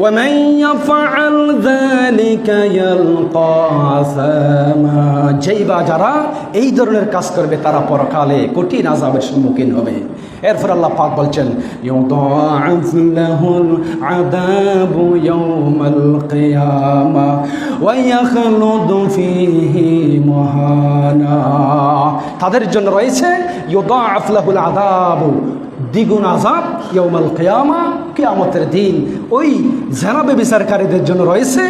ومن يفعل ذلك يلقى عثاما যেই বা যারা এই ধরনের কাজ করবে তারা পরকালে কঠিন আযাবের সম্মুখীন হবে এরপর আল্লাহ পাক বলছেন يضاعف له العذاب يوم القيامة ويخلد فيه مهانا তাদের জন্য রয়েছে يضاعف له العذاب দ্বিগুণ আজাব ইয়ৌমাল কেয়ামা, কেয়ামতের দিন। ওই জেনাবে বিচারকারীদের জন্য রয়েছে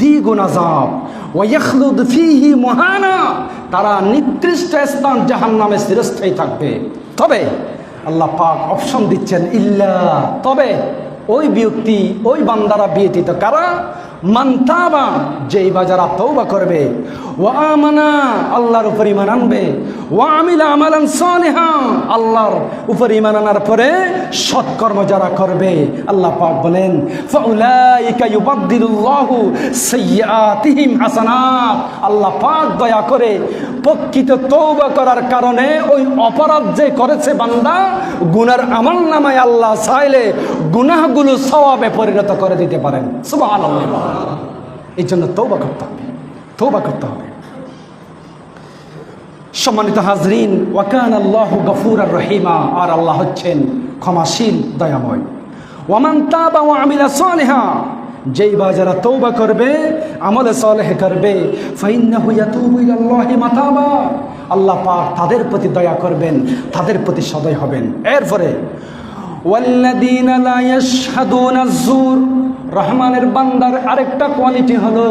দ্বিগুণ আজাব ওয়াখলুদ ফিহি মহানা, তারা নিকৃষ্ট স্থান জাহান নামে চিরস্থায়ী থাকবে। তবে আল্লাহ পাক অপশন দিচ্ছেন, ইল্লা, তবে ওই ব্যক্তি, ওই বান্দারা বিয়েটিত কারা? মান্তাবা যেই বা যারা তৌবা করবে ও আমানা, আল্লাহর উপর ইমান আনবে ও আমিলা আমালান সালেহা, আল্লাহর উপর ইমান আনার পরে সৎকর্ম যারা করবে, আল্লাহ পাক বলেন আল্লাহ পাক দয়া করে প্রকৃত তৌবা করার কারণে ওই অপরাধ যে করেছে বান্দা, গুনার আমল নামায় আল্লাহ চাইলে গুনাহগুলো সওয়াবে পরিণত করে দিতে পারেন। সুবহানাল্লাহ। এই জন্য তৌবা করতে হবে তৌবা করতে হবে। সম্মানিত হাজরিন ওয়াকান আল্লাহ গফুর আর রহিমা, আর আল্লাহ হচ্ছেন ক্ষমাশীল, দয়াময়। ওয়ামান তাবা ওয়া আমিলা সালেহা, যেই বা যারা তৌবা করবে, আমলে সালেহ করবে আল্লাহ পাক তাদের প্রতি দয়া করবেন, তাদের প্রতি সদয় হবেন। এরপরে রহমানের বান্দার আরেকটা কোয়ালিটি হলো,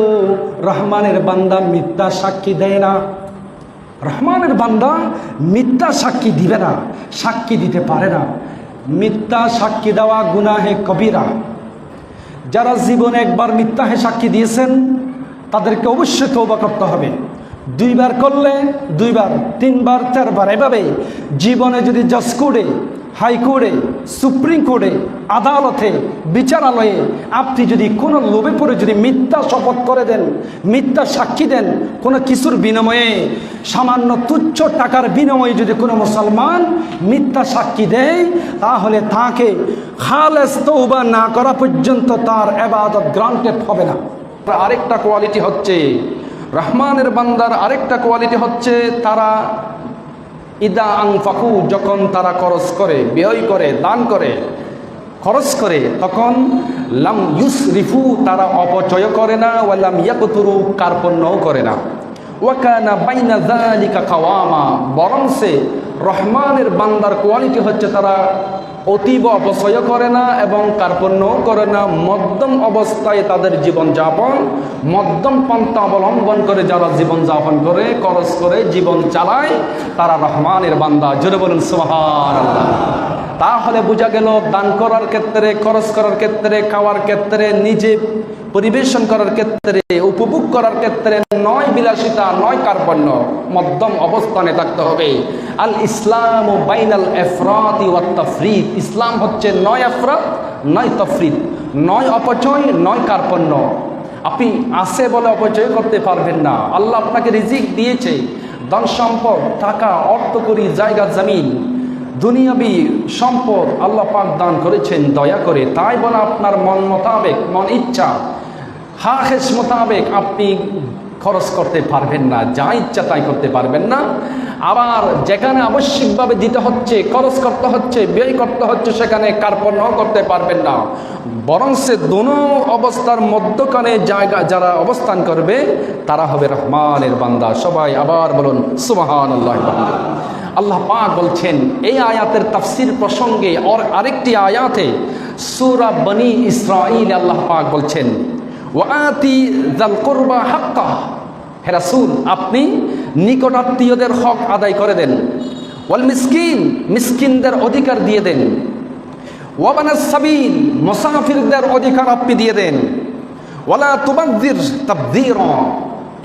রহমানের বান্দা মিথ্যা সাক্ষী দেয় না। রহমানের বান্দা মিথ্যা সাক্ষী দিবে না, সাক্ষী দিতে পারে না। মিথ্যা সাক্ষী দেওয়া গুনাহে কবিরা। যারা জীবনে একবার মিথ্যাহে সাক্ষী দিয়েছেন, তাদেরকে অবশ্যই তৌবা করতে হবে। দুইবার করলে দুইবার, তিনবার, চারবার, এভাবে জীবনে যদি কোর্টে হাইকোর্টে, সুপ্রিম কোর্টে, আদালতে, বিচারালয়ে আপনি যদি কোনো লোভে পড়ে যদি মিথ্যা শপথ করে দেন, মিথ্যা সাক্ষী দেন কোনো কিছুর বিনিময়ে, সামান্য তুচ্ছ টাকার বিনিময়ে যদি কোনো মুসলমান মিথ্যা সাক্ষী দেয়, তাহলে তাকে খালেস তৌবা না করা পর্যন্ত তার এবাদত গ্রান্টেড হবে না। আরেকটা কোয়ালিটি হচ্ছে, রহমানের বান্দার আরেকটা কোয়ালিটি হচ্ছে, তারা ইদা আং ফাকু যখন তারা খরচ করে, ব্যয় করে, দান করে, খরচ করে, তখন লাম ইউস রিফু তারা অপচয় করে না ওয়ালাম ইয়াকুতুরু, কার্পণ্যও করে না। ওয়াকানা বাইনা জালিকা খাওয়ামা বরং সে রহমানের বান্দার কোয়ালিটি হচ্ছে তারা অতীব অপচয় করে না এবং কার্পণ্যও করে না। মধ্যম অবস্থায় তাদের জীবন যাপন মধ্যম পন্থা অবলম্বন করে যারা জীবন যাপন করে, খরচ করে, জীবন চালায়, তারা রহমানের বান্দা। জোরে বলুন সোহার তাহলে বোঝা গেল, দান করার ক্ষেত্রে, খরচ করার ক্ষেত্রে, খাওয়ার ক্ষেত্রে, নিজে পরিবেশন করার ক্ষেত্রে, উপভোগ করার ক্ষেত্রে নয় বিলাসিতা, নয় কার্পণ্য, মধ্যম অবস্থানে থাকতে হবে। আল ইসলাম ও বাইনাল এফরাতি ওয়া তফরিদ ইসলাম হচ্ছে নয় এফরাত, নয় তফরিদ নয় অপচয়, নয় কার্পণ্য। আপনি আছে বলে অপচয় করতে পারবেন না। আল্লাহ আপনাকে রিজিক দিয়েছে। ধন সম্পদ, টাকা অর্থ করি জায়গা, জমিন, দুনিয়াবি সম্পদ আল্লাহ পাক দান করেছেন। দয়া করে তাই বলে আপনার মন মোতাবেক, মন ইচ্ছা হাহেস মোতাবেক আপনি খরচ করতে পারবেন না, যা ইচ্ছা তাই করতে পারবেন না। আবার যেখানে আবশ্যিকভাবে দিতে হচ্ছে, খরচ করতে হচ্ছে, ব্যয় করতে হচ্ছে, সেখানে কার্পণ্য করতে পারবেন না। বরং সে দোনো অবস্থার মধ্যখানে জায়গা যারা অবস্থান করবে, তারা হবে রহমানের বান্দা। সবাই আবার বলুন সুবাহান আল্লাহ আল্লাহ পাক বলছেন, এই আয়াতের তাফসির প্রসঙ্গে আর আরেকটি আয়াতে সুরা বনি ইসরাইল আল্লাহ পাক বলছেন ওয়াতি জাল করবা হাক্কা। হে রাসূল, আপনি নিকটাত্মীয়দের হক আদায় করে দেন। ওয়াল মিসকিন, মিসকিনদের অধিকার দিয়ে দেন। ওয়াবানাস সাবিল, মুসাফিরদের অধিকার আপনি দিয়ে দেন। ওয়ালা তুবাদ্দির তাবদীর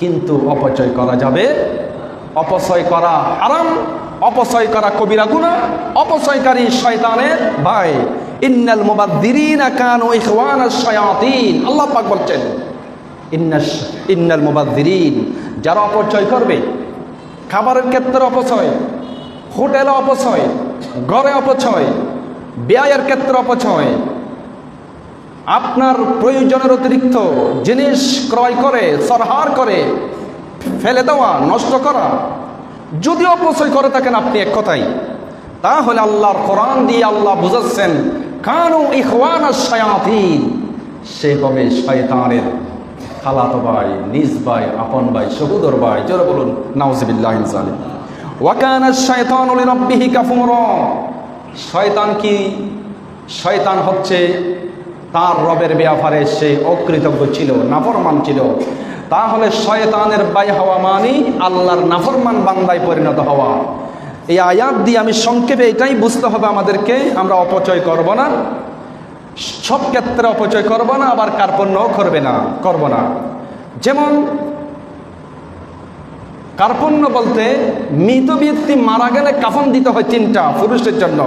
কিন্তু অপচয় করা যাবে, অপচয় করা আরাম অপচয় করা কবিরা গুণা অপচয়কারী শয়তানের ভাই। ইন্নাল মুবাদ্দিরিনা কানু ইখওয়ানাশ শায়াতিন। আল্লাহ পাক বলছেন ইন্নাস ইন্নাল মুবাদ্দিরিন, যারা অপচয় করবে, খাবারের ক্ষেত্রে অপচয়, হোটেলে অপচয়, ঘরে অপচয়, ব্যয়ের ক্ষেত্রে অপচয়, আপনার প্রয়োজনের অতিরিক্ত জিনিস ক্রয় করে, সরহার করে, ফেলে দেওয়া, নষ্ট করা, যদি অপচয় করে থাকেন আপনি এক কথাই তাহলে আল্লাহর কোরআন দিয়ে আল্লাহ বুঝাচ্ছেন কানু ইখওয়ান শায়াতিন। সে হবে শয়তানের খালাতো ভাই, নিজ ভাই, আপন ভাই, সহুদর ভাই। জোরে বলুন, নাউজিবিল্লাহ জালিম ওয়াকানা শায়তানু লিরাব্বিহি কাফুরা। শয়তান কি? শয়তান হচ্ছে তার রবের ব্যাপারে সে অকৃতজ্ঞ ছিল, নাফরমান ছিল। তাহলে শয়তানের বাই হওয়া মানি আল্লাহর নাফরমান বান্দায় পরিণত হওয়া। এই আয়াত দিয়ে আমি সংক্ষেপে এটাই বুঝতে হবে আমাদেরকে, আমরা অপচয় করব না। সব ক্ষেত্রে অপচয় করব না, আবার কার্পণ্যও করবে না, করব না। যেমন, কার্পণ্য বলতে মৃত ব্যক্তি মারা গেলে কাফন দিতে হয় তিনটা পুরুষের জন্য।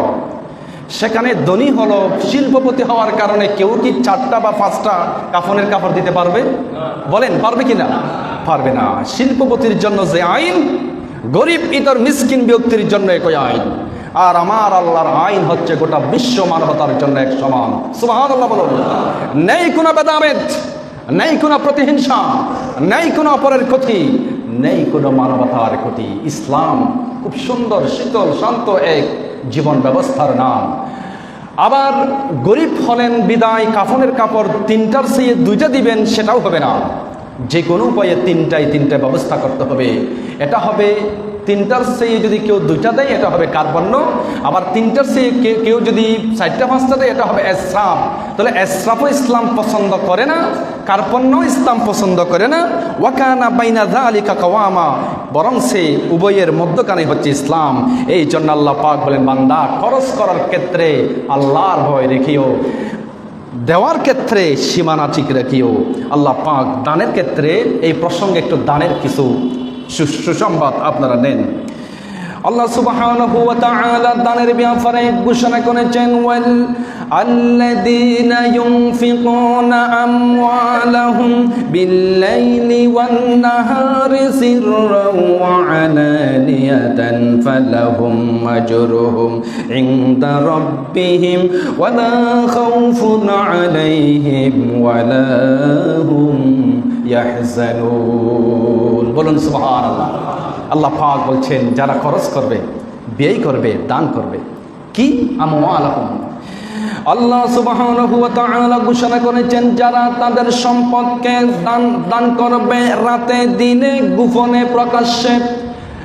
সেখানে ধনী হলো, শিল্পপতি হওয়ার কারণে কেউ কি চারটা বা পাঁচটা কাফনের কাপড় দিতে পারবে? বলেন, পারবে কি না পারবে না। শিল্পপতির জন্য যে আইন গরিব ইতর মিসকিন ব্যক্তির জন্য একই আইন। আর আমার আল্লাহর আইন হচ্ছে গোটা বিশ্ব মানবতার জন্য এক সমান। বলুন। নেই কোনো বেদামেদ, নেই কোনো প্রতিহিংসা, নেই কোনো অপরের ক্ষতি, নেই কোনো মানবতার ক্ষতি। ইসলাম খুব সুন্দর, শীতল, শান্ত এক জীবন ব্যবস্থার নাম। আবার গরিব হলেন বিদায় কাফনের কাপড় তিনটার চেয়ে দুইটা দিবেন, সেটাও হবে না। যে কোনো উপায়ে তিনটায় তিনটা ব্যবস্থা করতে হবে। এটা হবে তিনটার চেয়ে যদি কেউ দুইটা দেয়, এটা হবে কার্বন্য আবার তিনটার চেয়ে কেউ যদি চারটা, পাঁচটা দেয়, এটা হবে এসরাফ তাহলে এসরাফও ইসলাম পছন্দ করে না কার্পণ্য ইসলাম পছন্দ করে না। ওয়াকানা বাইনা দা আলিকা কাওয়ামা। বরং সে উভয়ের মধ্যখানে হচ্ছে ইসলাম। এই জন্য আল্লাহ পাক বলেন, বান্দা, খরচ করার ক্ষেত্রে আল্লাহর ভয় রেখিও দেওয়ার ক্ষেত্রে সীমানা ঠিক রাখিও আল্লাহ পাক দানের ক্ষেত্রে এই প্রসঙ্গে একটু দানের কিছু সুসংবাদ আপনারা নেন। আল্লাহ সুবহানাহু ওয়া তাআলা দানের ব্যাপারে ঘোষণা করেছেন ওয়াল আল্লাযীনা ইউনফিকুনা আমওয়ালাহুম বিল-লাইলি ওয়ান-নাহারি সিররান ওয়া আলানিয়াতান ফালাহুম আজরুহুম ইনদা রাব্বিহিম ওয়া লা খাউফুন আলাইহিম ওয়া লা হুম ইয়াহজানুন। বলুন সুবহানাল্লাহ। আল্লাহ পাক বলছেন, যারা খরচ করবে, ব্যয় করবে, দান করবে, কি আমওয়ালাহুম আল্লাহ সুবহানাহু ওয়া তাআলা ঘোষণা করেছেন, যারা তাদের সম্পদকে দান দান করবে, রাতে, দিনে, গোপনে, প্রকাশ্যে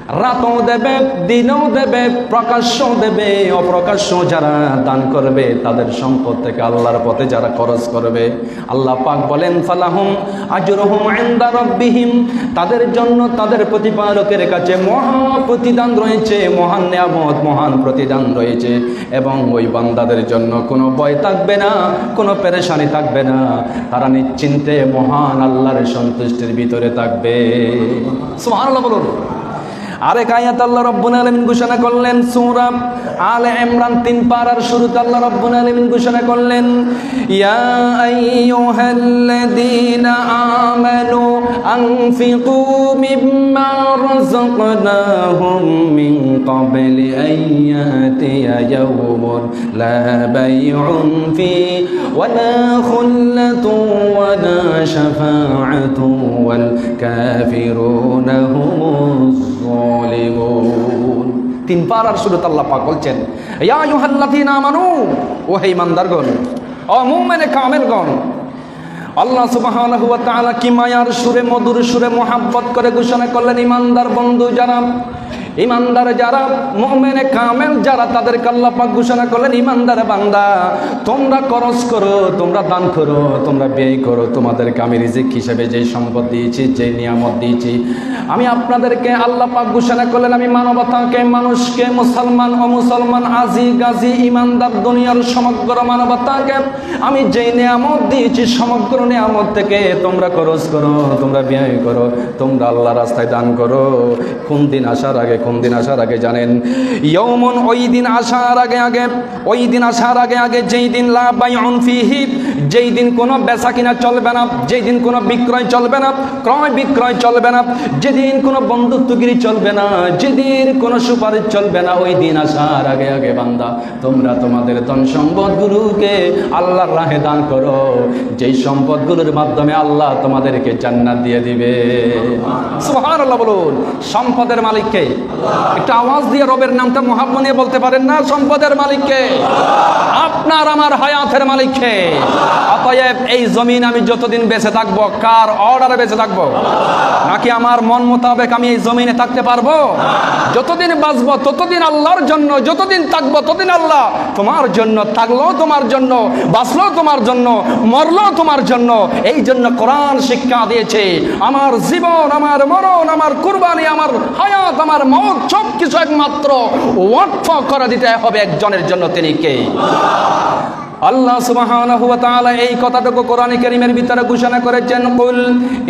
রাতও দেবে, দিনও দেবে প্রকাশ্য দেবে অপ্রকাশ্য যারা দান করবে, তাদের সম্পদ থেকে আল্লাহর পথে যারা খরচ করবে। আল্লাহ পাক বলেন, ফালাহুম আজরহুম ইনদা রাব্বিহিম তাদের জন্য তাদের প্রতিপালকের কাছে মহা প্রতিদান রয়েছে, মহান নিয়ামত, মহান প্রতিদান রয়েছে। এবং ওই বান্দাদের জন্য কোনো ভয় থাকবে না, কোনো পেরেশানি থাকবে না। তারা নিশ্চিন্তে মহান আল্লাহর সন্তুষ্টির ভিতরে থাকবে। সুবহানাল্লাহ বলুন। আরেক আয়াত আল্লাহ রব্বুল আলামিন ঘোষণা করলেন সূরা আলে ইমরান তিন পারার শুরুতে আল্লাহ রব্বুল আলামিন ঘোষণা করলেন, ইয়া আইয়ুহাল্লাযীনা আমানু আনফিকু মিম্মা রাযাকনাহুম মিন ক্বাবলি আন ইয়াতিয়া ইয়াউমুন, লা বাইউন ফি ওয়ালা খুল্লাতুন ওয়ালা শাফাআতুন ওয়াল কাফিরুনা হুমুজ জালিমুন তিন পারার সুরত আল্লাহ পাক বলছেন, ইয়া আইয়ুহাল্লাযীনা আমানু, ও হে ইমানদারগণ, ও মুমিনে কামেলগণ, আল্লাহ সুবহানাহু ওয়া তাআলা কি মায়ার সুরে, মধুর সুরে মোহাব্বত করে ঘোষণা করলেন ইমানদার বন্ধু যারা ইমানদার যারা, মুমিনে কামেল যারা আল্লাহ পাক ঘোষণা করলেন, ইমানদার বান্দা, তোমরা খরচ করো, তোমরা দান করো, তোমরা ব্যয় করো, তোমাদেরকে আমি রিজিক হিসেবে যে সম্পদ দিয়েছি যে নিয়ামত দিয়েছি, আমি আপনাদেরকে আল্লাহ পাক ঘোষণা করলেন, আমি মানবতাকে, মানুষকে, মুসলমান, অমুসলমান, আজি গাজী, ইমানদার দুনিয়ার সমগ্র মানবতাকে, আমি যে নিয়ামত দিয়েছি, সমগ্র নিয়ামত থেকে তোমরা খরচ করো, তোমরা ব্যয় করো, তোমরা আল্লাহ রাস্তায় দান করো। কোন দিন আসার আগে কোন দিন আসার আগে জানেন ইয়মন ওই দিন আসার আগে আগে, ওই দিন আসার আগে আগে যেই দিন লাভ বাই ফিহি যেই দিন কোনো বেচা কিনা চলবে না, যেই দিন কোনো বিক্রয় চলবে না, ক্রয় বিক্রয় চলবে না, যেদিন কোনো বন্ধুত্বগিরি চলবে না, যেদিন কোনো সুপারিশ চলবে না, ওই দিন আসার আগে আগে বান্দা, তোমরা তোমাদের ধন সম্পদগুলোকে আল্লাহর রাহে দান করো। যেই সম্পদগুলোর মাধ্যমে আল্লাহ তোমাদেরকে জান্নাত দিয়ে দিবে। সুবহানাল্লাহ বলুন, সম্পদের মালিককে? একটা আওয়াজ দিয়ে রবের নামটা মহাব্বা বলতে পারেন না, সম্পদের মালিককে? আপনার আমার হায়াতের মালিককে? অতএব এই জমিন আমি যতদিন বেঁচে থাকব, কার অর্ডারে বেঁচে থাকব? নাকি আমার মন মোতাবেক আমি এই জমিনে থাকতে পারব? যতদিন বাঁচবো, ততদিন আল্লাহর জন্য, যতদিন থাকব, ততদিন আল্লাহ তোমার জন্য থাকল তোমার জন্য বাঁচলো তোমার জন্য মরলো তোমার জন্য, এই জন্য কোরআন শিক্ষা দিয়েছে, আমার জীবন, আমার মরণ, আমার কুরবানি, আমার হায়াত, আমার মত সব কিছু একমাত্র ওয়াকফ করে দিতে হবে একজনের জন্য, তিনি কে? আল্লাহ সুবহানাহু ওয়া তাআলা এই কথাটুকু কোরআনে কারীমের ভিতরে ঘোষণা করেছেন, কুল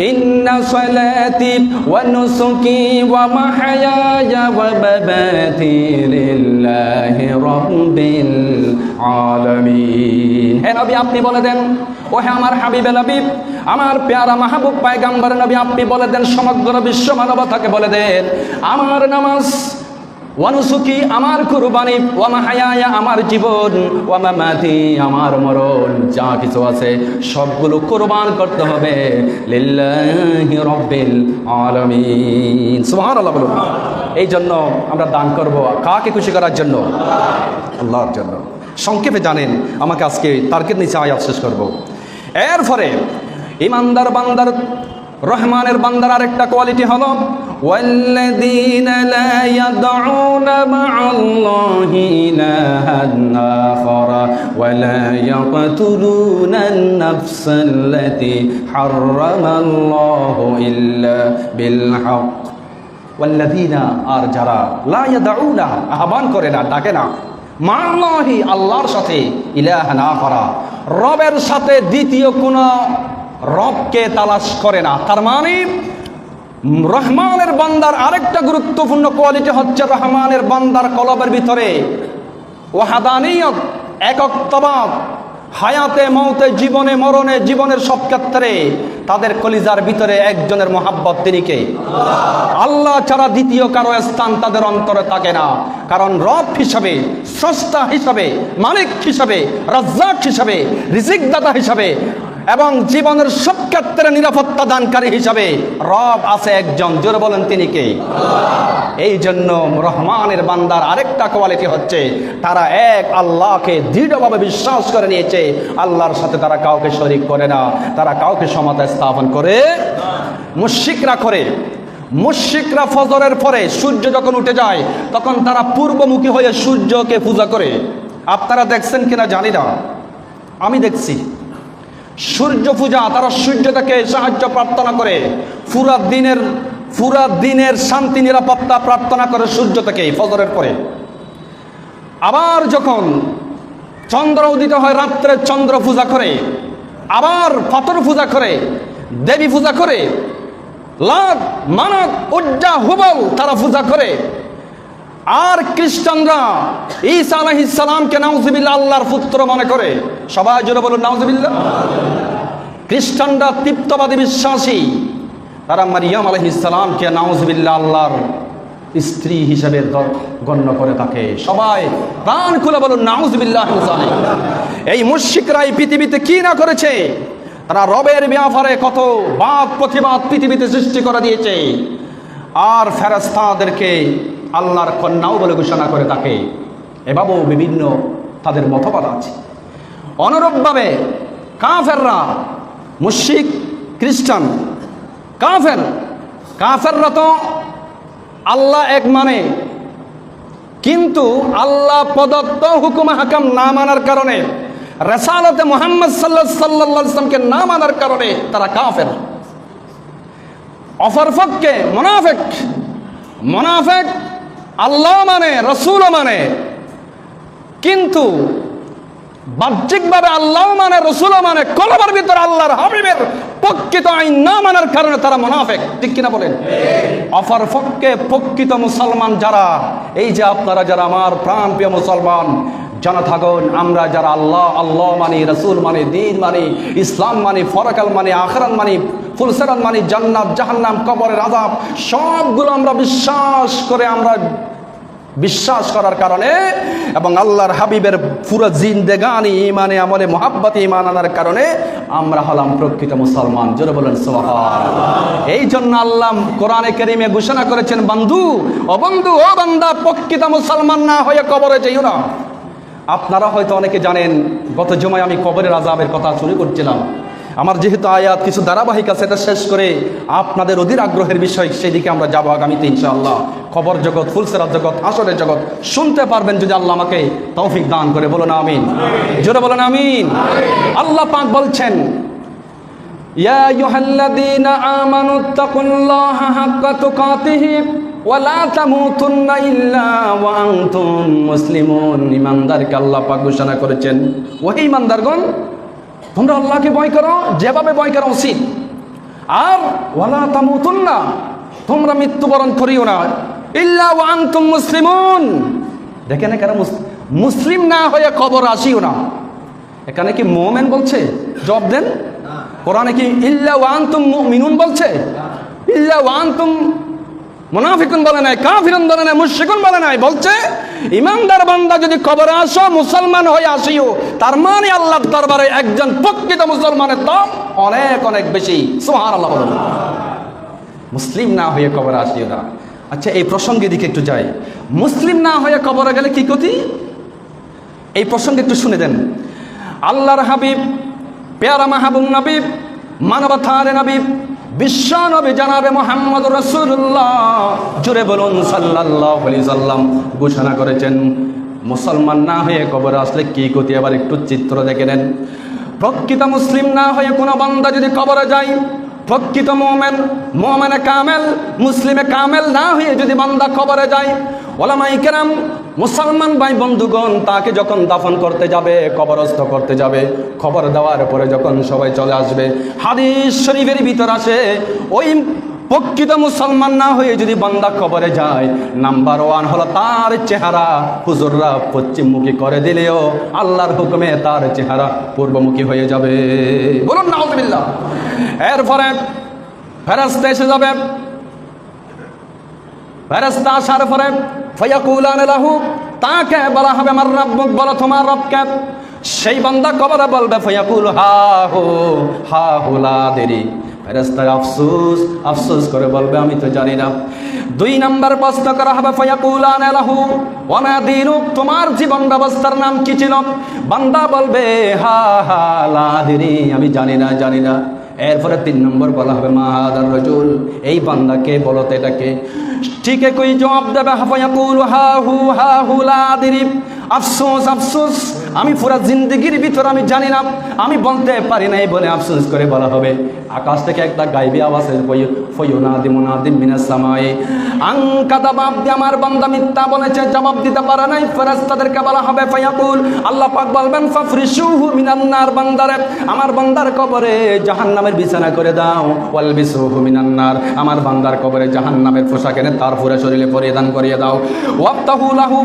ইন্না সালাতি ওয়া নুসুকি ওয়া মাহয়ায়া ওয়া মামাতি লিল্লাহি রাব্বিল আলামিন। হে নবী, আপনি বলে দেন ও হে আমার হাবিবে নবী, আমার পেয়ারা মাহবুব পায়গাম্বর নবী, আপনি বলে দেন, সমগ্র বিশ্ব মানবতাকে বলে দেন, আমার নামাজ ওয়ানুসুকি আমার কুরবানি ওয়ামাহায়া আমার জীবন ওয়ামামাতি আমার মরণ, যা কিছু আছে সবগুলো কোরবান করতে হবে লিল্লাহি রাব্বিল আলামিন। সুবহানাল্লাহ বলুন। এই জন্য আমরা দান করব কাকে খুশি করার জন্য? আল্লাহর জন্য। সংক্ষেপে জানেন, আমাকে আজকে তার্কের নিচে আয়াত শেষ করব। এরপরে, ইমানদার বান্দার রহমানের বান্দার আরেকটা কোয়ালিটি হলো والذين لا يدعون مع الله إلها آخر ولا يقتلون النفس التي حرم الله إلا بالحق والذين আর যারা লা ইয়াদাউনা আহ্বান করে না ডাকে না মাল্লাহি আল্লাহর সাথে ইলাহা না করা রবের সাথে দ্বিতীয় কোনো রবকে তালাশ করে না। তার মানে রহমানের বান্দার আরেকটা গুরুত্বপূর্ণ কোয়ালিটি হচ্ছে রহমানের বান্দার কলবের ভিতরে ওয়াহাদানিয়ত একত্ববাদ হায়াতে, মৌতে, জীবনে, মরণে, জীবনের সব ক্ষেত্রে তাদের কলিজার ভিতরে একজনের মহাব্বত তিনি কে? আল্লাহ ছাড়া দ্বিতীয় কারও স্থান তাদের অন্তরে থাকে না। কারণ রব হিসাবে, স্রষ্টা হিসাবে, মালিক হিসাবে, রাজ্জাক হিসাবে রিজিক দাতা হিসাবে এবং জীবনের সব ক্ষেত্রে নিরাপত্তা দানকারী হিসাবে রব আছে একজন। জোরে বলেন তিনি কে? এই জন্য রহমানের বান্দার আরেকটা কোয়ালিটি হচ্ছে, তারা এক আল্লাহকে দৃঢ়ভাবে বিশ্বাস করে নিয়েছে, আল্লাহর সাথে তারা কাউকে শরিক করে না, তারা কাউকে সমতা স্থাপন করে মুশিকরা করে। মুশিকরা ফজরের পরে সূর্য যখন উঠে যায়, তখন তারা পূর্বমুখী হয়ে সূর্যকে পূজা করে। আপনারা দেখছেন কিনা জানি না। আমি দেখছি। সূর্য পূজা তারা সূর্য থেকে সাহায্য প্রার্থনা করে। পুরা দিনের পুরা দিনের শান্তি, নিরাপত্তা প্রার্থনা করে সূর্য থেকে ফজরের পরে। আবার যখন চন্দ্র উদিত হয়, রাত্রে চন্দ্র পূজা করে, আবার পাথর পূজা করে, দেবী পূজা করে, লাখ মানব উজ্জা হুবল তারা পূজা করে। আর খ্রিস্টানরা ঈসা আলাইহিস সালামকে নাউজুবিল্লাহ আল্লাহর পুত্র মনে করে? সবাই জোরে বলুন, নাউজুবিল্লাহ। খ্রিস্টানরা তৃপ্তবাদী বিশ্বাসী। তারা মারিয়াম আলাইহিস সালামকে নাউজুবিল্লাহ আল্লাহর স্ত্রী হিসেবে গণ্য করে থাকে। সবাই প্রাণ খুলে বলুন, নাউজুবিল্লাহ এই মুশিকরা এই পৃথিবীতে কি না করেছে? তারা রবের ব্যাপারে কত বাদ প্রতিবাদ পৃথিবীতে সৃষ্টি করে দিয়েছে। আর ফেরস্তাদেরকে আল্লাহর কন্যাও বলে ঘোষণা করে থাকে এভাবেও বিভিন্ন তাদের মতবাদ আছে। অনুরূপভাবে কাফেররা মুশিক খ্রিস্টান, কাফের। কাফেররা তো আল্লাহ এক মানে। কিন্তু আল্লাহ প্রদত্ত হুকুম হাকাম না মানার কারণে, রেসালতে মোহাম্মদ সাল্লাহ সাল্লাহ ইসলামকে না মানার কারণে তারা কাফের। অফরফককে মোনাফেক মোনাফেক আল্লাহ মানে রসুল মানে। কিন্তু বাহ্যিকভাবে আল্লাহ মানে রসুল মানে কলবার ভিতরে আল্লাহর হাবিবের প্রকৃত আইন না মানার কারণে তারা মোনাফেক। ঠিক কিনা বলেন? অফার ফককে প্রকৃত মুসলমান যারা, এই যে আপনারা যারা আমার প্রাণ প্রিয় মুসলমান জানা থাকুন আমরা যারা আল্লাহ আল্লাহ মানি, রসুল মানি, দিন মানি, ইসলাম মানি, ফরকাল মানি আখরান মানি ফুলসেরান মানি, জান্নাত, জাহান্নাম, কবরের আজাব সবগুলো আমরা বিশ্বাস করে আমরা বিশ্বাস করার কারণে এবং আল্লাহর হাবিবের পুরো জিন্দেগানি ইমানে আমলে মোহাব্বত ইমান আনার কারণে আমরা হলাম প্রকৃত মুসলমান। জোরে বলেন সোহার এই জন্য আল্লাহ কোরআনে কেরিমে ঘোষণা করেছেন বন্ধু ও বন্ধু ও বান্দা, প্রকৃত মুসলমান না হয়ে কবরে যেও না। আপনারা হয়তো অনেকে জানেন, গত জমায় আমি কবরের আজাবের কথা শুরু করছিলাম। আমার যেহেতু আয়াত কিছু ধারাবাহিক আছে এটা শেষ করে আপনাদের অধীর আগ্রহের বিষয় সেদিকে আমরা যাবো আগামীতে ইনশাআল্লাহ খবর জগৎ ফুলসেরাত জগৎ আসরের জগৎ শুনতে পারবেন যদি আল্লাহ আমাকে তৌফিক দান করে বলুন আমিন জোরে বলুন আমিন আল্লাহ পাক বলছেন يا أيها الذين آمنوا اتقوا الله حق تقاته ولا تموتن إلا وأنتم مسلمون ইমানদারকে আল্লাহ পাক ঘোষণা করেছেন ওই ইমানদারগণ তোমরা আল্লাহকে ভয় করো যেভাবে ভয় করা উচিত। আর ওয়ালা তামুতুন্না তোমরা মৃত্যুবরণ করিও না। ইল্লা ওয়ান্তুম মুসলিমুন। দেখেন এখানে মুস- মুসলিম না হয়ে কবর আসিও না। এখানে কি মোমেন বলছে? জব দেন। কোরআনে কি ইল্লা ওয়ান্তুম মুমিনুন বলছে? ইল্লা ওয়ান্তুম মুনাফিকুন বলে নাই, কাফিরুন বলে নাই, মুশরিকুন বলে নাই, বলছে, ইমানদার বান্দা যদি কবরে আসো, মুসলমান হয়ে আসিও, তার মানে আল্লাহর দরবারে একজন প্রকৃত মুসলমানের দাম অনেক অনেক বেশি। সুবহানাল্লাহ বলুন। মুসলিম না হয়ে কবরে আসিও না। আচ্ছা এই প্রসঙ্গে দিকে একটু যাই। মুসলিম না হয়ে কবরে গেলে কি ক্ষতি? এই প্রসঙ্গে একটু শুনে দেন। আল্লাহর হাবিব, পেয়ারা মাহবুব নবীব মানবতারে নবীব বিশ্ব নবী জানাবে মোহাম্মদ রসুল্লাহ জুড়ে বলুন সাল্লাহ সাল্লাম ঘোষণা করেছেন, মুসলমান না হয়ে কবর আসলে কি গতি আবার একটু চিত্র দেখে নেন। প্রকৃত মুসলিম না হয়ে কোনো বান্দা যদি কবরে যায়, প্রকৃত মোমেন, মোমেনে কামেল, মুসলিমে কামেল না হয়ে যদি বান্দা কবরে যায় ওলামাই কেরাম, মুসলমান ভাই বন্ধুগণ, তাকে যখন দাফন করতে যাবে, কবরস্থ করতে যাবে, খবর দেওয়ার পরে যখন সবাই চলে আসবে, হাদিস শরীফের ভিতর আসে, ওই প্রকৃত মুসলমান না হয়ে যদি বান্দা খবরে যায়, নাম্বার ওয়ান হলো তার চেহারা, হুজুররা পশ্চিমমুখী করে দিলেও আল্লাহর হুকুমে তার চেহারা পূর্বমুখী হয়ে যাবে। বলুন না এরপরে ফেরাস্তা এসে যাবে। ফেরাস্তা আসার পরে ফয়াকুলান লাহু, তাকে বলা হবে আমার রব্বুক, বলো তোমার রবকে। সেই বান্দা কবরে বলবে, ফয়াকুল হা হো হা হুলা দেরি ফেরেস্তা আফসুস আফসুস করে বলবে, আমি তো জানি না। দুই নম্বর প্রশ্ন করা হবে, ফয়াকুলান লাহু দিনুক তোমার জীবন ব্যবস্থার নাম কি ছিল? বান্দা বলবে হা হা লা দেরি আমি জানি না জানি না। এরপরে তিন নম্বর বলা হবে মাহাদার রজুল, এই বান্দাকে বলো তো এটাকে ঠিক কই জবাব দেবে হাফায়াকুল হা হু হা হু লা আফসোস আফসোস। আমি পুরা জিন্দগির ভিতর আমি জানি না, আমি বলতে পারি নাই বলে আফসোস করে বলা হবে। আকাশ থেকে একটা গাইবি আওয়াজ আমার বান্দারে। কবরে জাহান্নামের বিছানা করে দাও মিনান্নার আমার বান্দার কবরে জাহান্নামের পোশাক এনে তার পুরো শরীরে পরিধান করিয়ে দাও। ওয়াফতাহু লাহু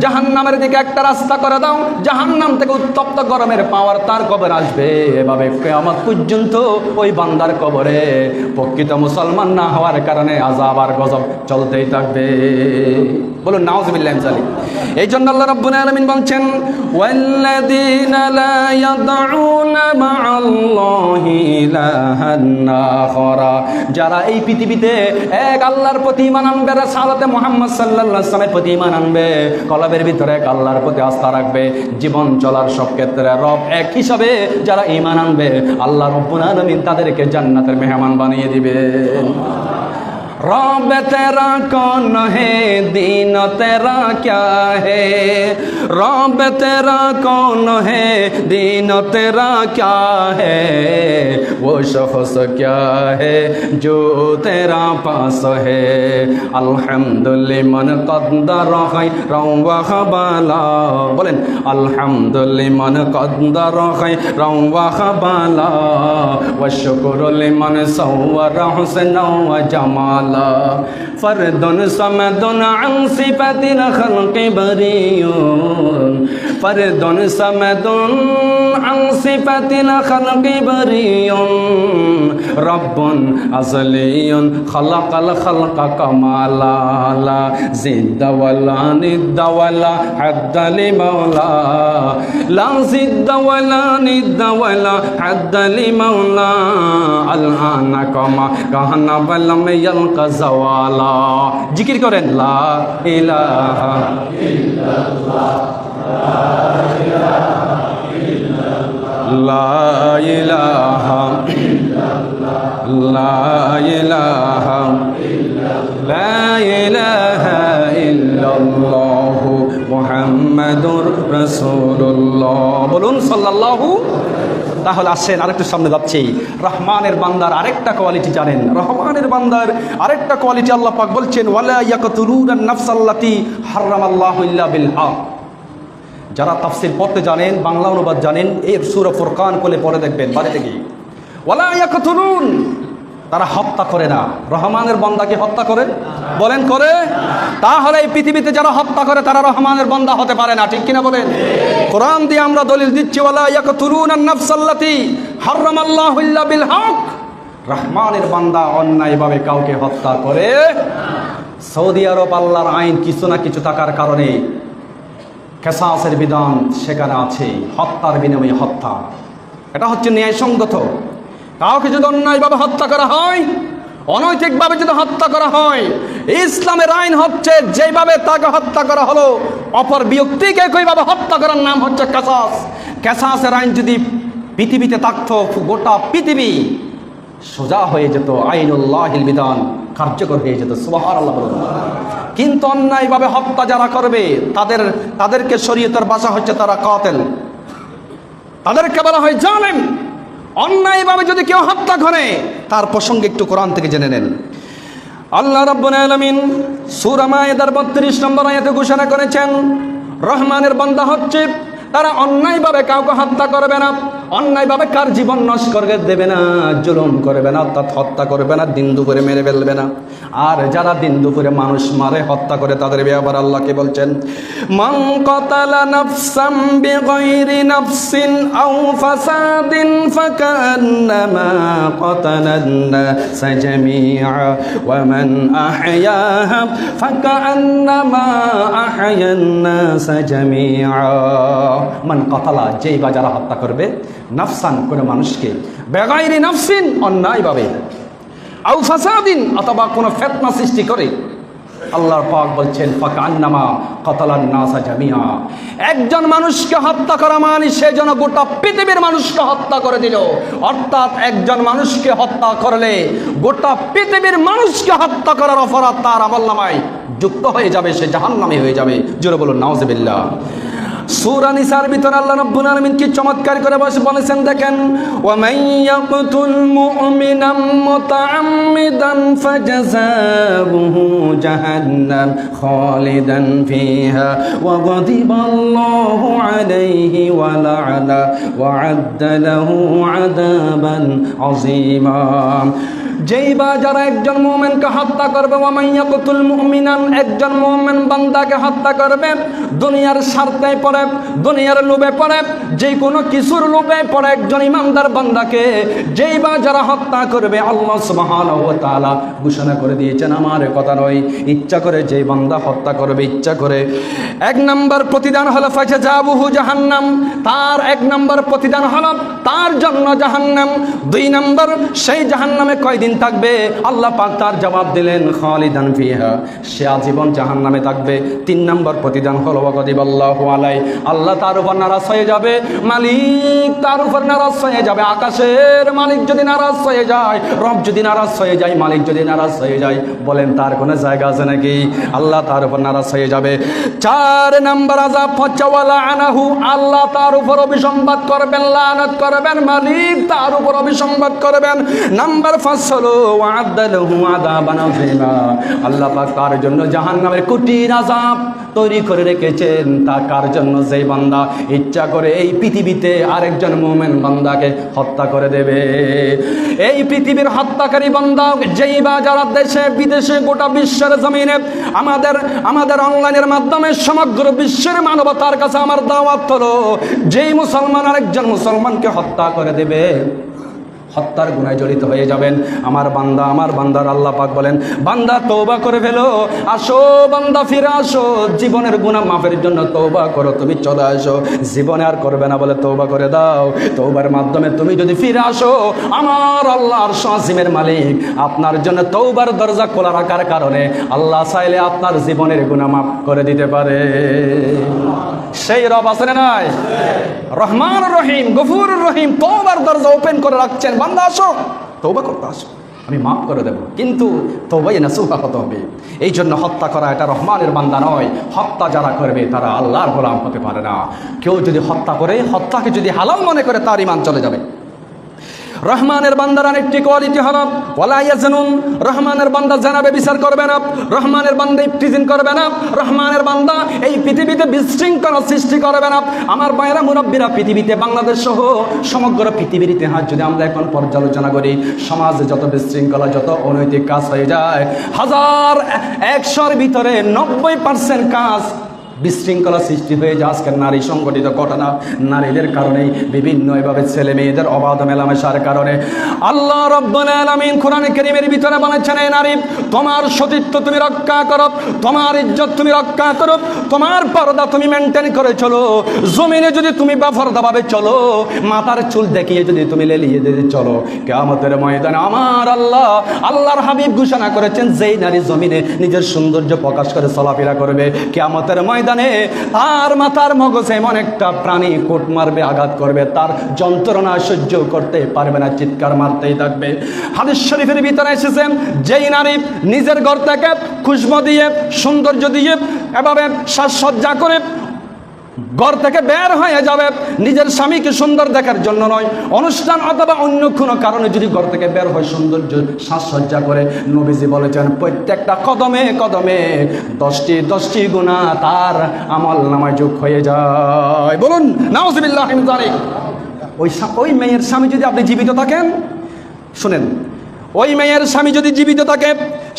জাহান্নামের দিকে একটা রাস্তা করে দাও, জাহান্নাম থেকে উত্তপ্ত গরমের পাওয়ার তার কবর আসবে। এভাবে কেয়ামত পর্যন্ত ওই বান্দার কবরে প্রকৃত মুসলমান না হওয়ার কারণে আজাব আর গজব চলতেই থাকবে। বলুন, নাউজুবিল্লাহ চালি এই জন্য আল্লাহ রাব্বুল আলামিন বলছেন, ওয়াল্লাযীনা লা ইয়াদউনা মা'আল্লাহি ইলাহান আখরা। যারা এই পৃথিবীতে এক আল্লাহর প্রতি ঈমান আনবে রাসালাতে মুহাম্মদ সাল্লাল্লাহু আলাইহি প্রতি ঈমান আনবে, কলবের ভিতরে এক আল্লাহর প্রতি আস্থা রাখবে, জীবন চলার সব ক্ষেত্রে রব এক হিসাবে যারা ঈমান আনবে, আল্লাহ রব্বুল আলামিন তাদেরকে জান্নাতের মেহমান বানিয়ে দিবেন। رب تیرا کون ہے؟ دین تیرا کیا ہے؟ راب تیرا کون ہے؟ دین تیرا کیا ہے؟ وہ شخص کیا ہے جو تیرا پاس ہے؟ الحمد لمن قدر خیر و خبالا۔ بولیں الحمد لمن قدر خیر و خبالا۔ شکر لمن صور حسن و جمال আলা ফরদন সমদন আংসিপাতির খলকে বরিয়ন। ফরদন সমদন আংসিপাতির খলকে বরিয়ন। রব্বন আজলিয়ন খলকাল খলকা কমালালা জিদ্দাওয়ালা নিদ্দাওয়ালা হাদ্দালি মাওলা। লা জিদ্দাওয়ালা নিদ্দাওয়ালা হাদ্দালি মাওলা। আলহানা কমা কাহানা বলম ইয়াল কাজাওয়ালা। জিকির করেন লা ইলাহা লা ইলাহা লা বলুন সাল্লাল্লাহু তাহলে আসেন, আরেকটু সামনে যাচ্ছি। রহমানের বান্দার আরেকটা কোয়ালিটি জানেন। রহমানের বান্দার আরেকটা কোয়ালিটি আল্লাহ পাক বলছেন, ওয়ালা ইয়াকতুলুন নাফসাল্লাতি হারামাল্লাহু ইল্লা বিল হক। যারা তাফসির পড়তে জানেন, বাংলা অনুবাদ জানেন, এর সুরা ফুরকান কোলে পড়ে দেখবেন, বাড়িতে গিয়ে। ওয়ালা ইয়াকতুলুন তারা হত্যা করে না। রহমানের বন্দাকে হত্যা করে? বলেন করে। তাহলে এই পৃথিবীতে যারা হত্যা করে, তারা রহমানের বন্দা হতে পারে না। ঠিক কিনা বলেন? কোরআন দিয়ে আমরা দলিল দিচ্ছি রহমানের বান্দা অন্যায়ভাবে কাউকে হত্যা করে। সৌদি আরব আল্লাহর আইন কিছু না কিছু থাকার কারণে কেসাসের বিধান সেখানে আছে। হত্যার বিনিময়ে হত্যা। এটা হচ্ছে ন্যায়সঙ্গত। কাউকে যদি অন্যায়ভাবে হত্যা করা হয়, অনৈতিকভাবে যদি হত্যা করা হয়, ইসলামের আইন হচ্ছে যেভাবে তাকে হত্যা করা হলো, অপর ব্যক্তিকে কইভাবে হত্যা করার নাম হচ্ছে কেসাস। ক্যাসাসের আইন যদি পৃথিবীতে থাকতো, গোটা পৃথিবী সোজা হয়ে যেত, আইনুল্লাহিল বিধান, কার্যকর হয়ে যেত সুবাহার আল্লাহ। কিন্তু অন্যায়ভাবে হত্যা যারা করবে, তাদের, তাদেরকে শরীয়তের বাসা হচ্ছে তারা কাতেল। তাদেরকে বলা হয় জানেন অন্যায়ভাবে যদি কেউ হত্যা করে, তার প্রসঙ্গে একটু কোরআন থেকে জেনে নেন। আল্লাহ রাব্বুল আলামিন সূরা মায়েদার 32 নম্বর আয়াতে ঘোষণা করেছেন, রহমানের বন্দা হচ্ছে, তারা অন্যায়ভাবে কাউকে হত্যা করবে না। অন্যায়ভাবে কার জীবন নষ্ট করে দেবে না, জুলুম করবে না অর্থাৎ হত্যা করবে না, দিন দুপুরে মেরে ফেলবে না। আর যারা দিন দুপুরে মানুষ মারে, হত্যা করে, তাদের ব্যাপার আল্লাহকে বলছেন, মান কতালা নাফসাম বিগাইরি নাফসিন আও ফাসাদিন ফাকান্নামা কতালান নাস জামিআ ওয়া মান আহইয়াহা ফাকান্নামা আহয়ান নাস জামিআ মান কতালা, যেই বা যারা হত্যা করবে নাফসান কোনো মানুষকে। বেগাইরি নাফসিন, অন্যায়ভাবে। আউ ফাসাদিন, অথবা কোনো ফেতনা সৃষ্টি করে। আল্লাহর পাক বলছেন ফাঁকা আন্নামা কতালান নাসা জামিয়া একজন মানুষকে হত্যা করা মানে সে যেন গোটা পৃথিবীর মানুষকে হত্যা করে দিল। অর্থাৎ একজন মানুষকে হত্যা করলে গোটা পৃথিবীর মানুষকে হত্যা করার অপরাধ তার আমল নামায় যুক্ত হয়ে যাবে, সে জাহান্নামী হয়ে যাবে। জোরে বলুন, নাউজবিল্লাহ। সূরা নিসার ভিতরে আল্লাহ রাব্বুল আলামিন কি চমৎকার করে বসে বলেছেন দেখেন ওয়া মান ইয়াকতুল মুমিনাম মুতাআম্মিদান ফাজাযাউহু জাহান্নাম খালিদান ফিহা ওয়া গাদিবাল্লাহু আলাইহি ওয়া লা'না ওয়া আদ্দা লাহু আযাবান আযীমা যেই বা যারা একজন মোমেনকে হত্যা করবে ওয়ামাইয়াকুতুল মুমিনান, একজন মোমেন বান্দাকে হত্যা করবে, দুনিয়ার স্বার্থে পড়ে, দুনিয়ার লোভে পড়ে, যে কোনো কিছুর লোভে পড়ে একজন ইমানদার বান্দাকে, যেই বা যারা হত্যা করবে, আল্লাহ সুবহানাহু ওয়া তাআলা ঘোষণা করে দিয়েছেন, আমার কথা নয়, ইচ্ছা করে যেই বান্দা হত্যা করবে, ইচ্ছা করে। এক নম্বর প্রতিদান হলো ফাজাবুহু জাহান্নাম, তার এক নম্বর প্রতিদান হলো তার জন্য জাহান্নাম। দুই নম্বর, সেই জাহান্নামে কয়দিন থাকবে। আল্লাহ পাক তার জবাব দিলেন, খালিদান ফিহা। সে আজীবন জাহান্নামে থাকবে। তিন নম্বর প্রতিদান হলো আল্লাহু আলাই আল্লাহ তার উপর নারাজ হয়ে যাবে। মালিক তার উপর নারাজ হয়ে যাবে। আকাশের মালিক যদি নারাজ হয়ে যায়, রব যদি নারাজ হয়ে যায়, মালিক যদি নারাজ হয়ে যায়, বলেন তার কোনো জায়গা আছে নাকি? আল্লাহ তার উপর নারাজ হয়ে যাবে। চার নম্বর আজাব হচ্ছে ওয়ালা আনাহু আল্লাহ তার উপর অভিসম্বাদ করবেন, লানত করবেন, মালিক তার উপর অভিসম্বাদ করবেন। নাম্বার পাঁচ হলো আল্লাহ পাক তার জন্য জাহান্নামের কঠিন আযাব তৈরি করে রেখেছেন, তা কার জন্য যেই বান্দা ইচ্ছা করে এই পৃথিবীতে আরেকজন মুমিন বান্দাকে হত্যা করে দেবে? এই পৃথিবীর হত্যাকারী বান্দা যেই বা যারা দেশে, বিদেশে, গোটা বিশ্বের জমিনে আমাদের আমাদের অনলাইনের মাধ্যমে সমগ্র বিশ্বের মানবতার কাছে আমার দাওয়াত হলো, যেই মুসলমান আরেকজন মুসলমানকে হত্যা করে দেবে। হত্যার গুণায় জড়িত হয়ে যাবেন। আমার বান্দা, আমার বান্দার আল্লাহ পাক বলেন, বান্দা তৌবা করে ফেলো। আসো বান্দা, ফিরে আসো। জীবনের গুণা মাফের জন্য তৌবা করো, তুমি চলে আসো। জীবনে আর করবে না বলে তৌবা করে দাও। তৌবার মাধ্যমে তুমি যদি ফিরে আসো, আমার আল্লাহর সাসিমের মালিক। আপনার জন্য তৌবার দরজা খোলা রাখার কারণে আল্লাহ চাইলে আপনার জীবনের গুনাহ মাফ করে দিতে পারে। সেই রব না নাই? রহমান রহিম, গফুর রহিম তোমার দরজা ওপেন করে রাখছেন। বান্দা আসো তৌবা করতে আসো। আমি মাফ করে দেব, কিন্তু তৌবাই না সুহা হতে হবে। এই জন্য হত্যা করা এটা রহমানের বান্দা নয়। হত্যা যারা করবে, তারা আল্লাহর গোলাম হতে পারে না। কেউ যদি হত্যা করে, হত্যাকে যদি হালাল মনে করে, তার ইমান চলে যাবে। রহমানের বান্দার আরেকটি কোয়ালিটি হল ওয়ালাইয়াজনুন রহমানের বান্দা জানাবে, বিচার করবে না, রহমানের বান্দা ইফটিজিন করবে না, রহমানের বান্দা এই পৃথিবীতে বিশৃঙ্খলা সৃষ্টি করবে না। আমার বাইরা মুরব্বীরা, পৃথিবীতে বাংলাদেশ সহ সমগ্র পৃথিবীর ইতিহাস যদি আমরা এখন পর্যালোচনা করি, সমাজে যত বিশৃঙ্খলা, যত অনৈতিক কাজ হয়ে যায়, হাজার একশোর ভিতরে নব্বই পার্সেন্ট কাজ বিশৃঙ্খলা সৃষ্টি হয়ে যায় আজকের নারী সংগঠিত ঘটনা। নারীদের কারণেই বিভিন্ন এভাবে ছেলে মেয়েদের অবাধ মেলামেশার কারণে আল্লাহ রব্বুল আলামিন ভিতরে বলেছেন এই নারী, তোমার সতীত্ব তুমি রক্ষা করো, তোমার ইজ্জত তুমি রক্ষা করো, তোমার পর্দা তুমি মেনটেন করে চলো, জমিনে যদি তুমি বেফরদাভাবে চলো, মাথার চুল দেখিয়ে যদি তুমি লেলিয়ে যদি চলো, কেয়ামতের ময়দানে আমার আল্লাহ, আল্লাহর হাবিব ঘোষণা করেছেন, যেই নারী জমিনে নিজের সৌন্দর্য প্রকাশ করে চলাফেরা করবে, কেয়ামতের ময়দানে তার মাথার মগজে এমন একটা প্রাণী কোট মারবে, আঘাত করবে, তার যন্ত্রণা সহ্য করতে পারবে না, চিৎকার মারতেই থাকবে। হাদিস শরীফের ভিতরে এসেছেন যেই নারী নিজের ঘর থেকে খুশবো দিয়ে, সৌন্দর্য দিয়ে, এভাবে সাজসজ্জা করে ঘর থেকে বের হয়ে যাবে। নিজের স্বামীকে সুন্দর দেখার জন্য নয়। অনুষ্ঠান অথবা অন্য কোনো কারণে যদি ঘর থেকে বের হয়, সৌন্দর্য, সাজসজ্জা করে নবীজি বলেছেন, প্রত্যেকটা কদমে কদমে দশটি দশটি গুণা তার আমল নামায় যোগ হয়ে যায়। বলুন, নাউজবিল্লাহ ওই ওই মেয়ের স্বামী যদি আপনি জীবিত থাকেন, শুনেন, ওই মেয়ের স্বামী যদি জীবিত থাকে,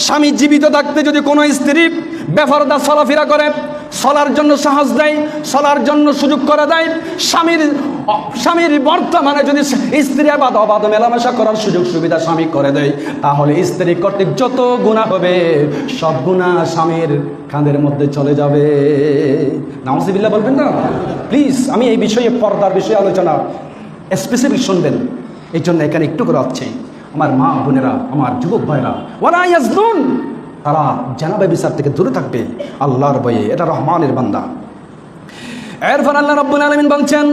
স্বামী জীবিত থাকতে যদি কোনো স্ত্রী বেফরদা চলাফেরা করে চলার জন্য সাহস দেয় চলার জন্য সুযোগ করে দেয়। স্বামীর স্বামীর বর্তমানে যদি স্ত্রী আবাদ, অবাধ মেলামেশা করার সুযোগ সুবিধা স্বামী করে দেয়, তাহলে স্ত্রী কর্তৃক যত গুণা হবে, সব গুণা স্বামীর কাঁধের মধ্যে চলে যাবে। নামসিবিল্লা বলবেন না? প্লিজ আমি এই বিষয়ে, পর্দার বিষয়ে আলোচনা স্পেসিফিক শুনবেন। এই জন্য এখানে একটু করে আমার মা বোনেরা, আমার যুবক ভাইরা ওরা তারা জানাবে বিচার থেকে দূরে থাকবে। আল্লাহর বয়ে এটা রহমানের বান্দা। এরপর আল্লাহ রব্বুল আলমিন বলছেন